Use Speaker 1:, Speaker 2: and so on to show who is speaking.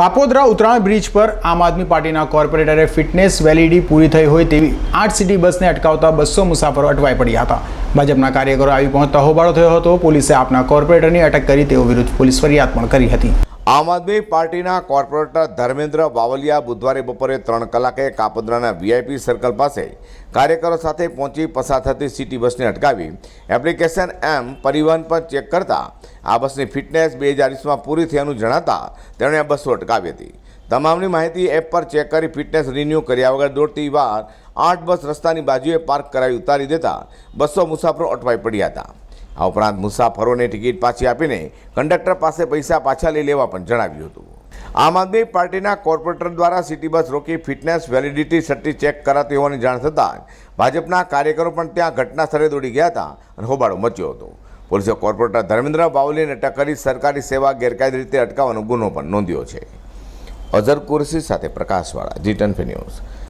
Speaker 1: Kapodra Uttarayan bridge પર આમ આદમી પાર્ટીના કોર્પોરેટરે ફિટનેસ વેલિડી પૂરી થઈ હોય તેવી આઠ સિટી બસને અટકાવતા બસો મુસાફરો અટવાઈ પડ્યા હતા. ભાજપના કાર્યકરો આવી પહોંચતા હોબાળો થયો હતો. પોલીસે આપના કોર્પોરેટરની અટક કરી તેઓ વિરુદ્ધ પોલીસ ફરિયાદ પણ કરી હતી.
Speaker 2: આમ આદમી પાર્ટીના કોર્પોરેટર ધર્મેન્દ્ર બાવલિયા બુધવારે બપોરે ત્રણ કલાકે કાપોદ્રાના વીઆઈપી સર્કલ પાસે કાર્યકરો સાથે પહોંચી પસાર થતી સિટી બસને અટકાવી એપ્લિકેશન એમ પરિવહન પર ચેક કરતા આ બસની ફિટનેસ બે હજાર વીસમાં પૂરી થયાનું જણાતા તેમણે આ બસો અટકાવી હતી. તમામની માહિતી એપ પર ચેક કરી ફિટનેસ રિન્યૂ કર્યા વગર દોડતી વાર આઠ બસ રસ્તાની બાજુએ પાર્ક કરાવી ઉતારી દેતા બસો મુસાફરો અટવાઈ પડ્યા હતા. આ ઉપરાંત મુસાફરોને ટિકિટ પાછી આપીને કંડક્ટર પાસે પૈસા પાછા લઈ લેવા પણ જણાવ્યું હતું. આમ આદમી પાર્ટીના કોર્પોરેટર દ્વારા સિટી બસ રોકી ફિટનેસ વેલિડિટી સર્ટી ચેક કરાતી હોવાની જાણ થતાં ભાજપના કાર્યકરો પણ ત્યાં ઘટના સ્થળે દોડી ગયા હતા અને હોબાળો મચ્યો હતો. પોલીસે કોર્પોરેટર ધર્મેન્દ્ર બાવલીને અટક કરી સરકારી સેવા ગેરકાયદે રીતે અટકાવવાનો ગુનો પણ નોંધ્યો છે. અઝર કુરશી સાથે પ્રકાશવાળા જી ટન ન્યૂઝ.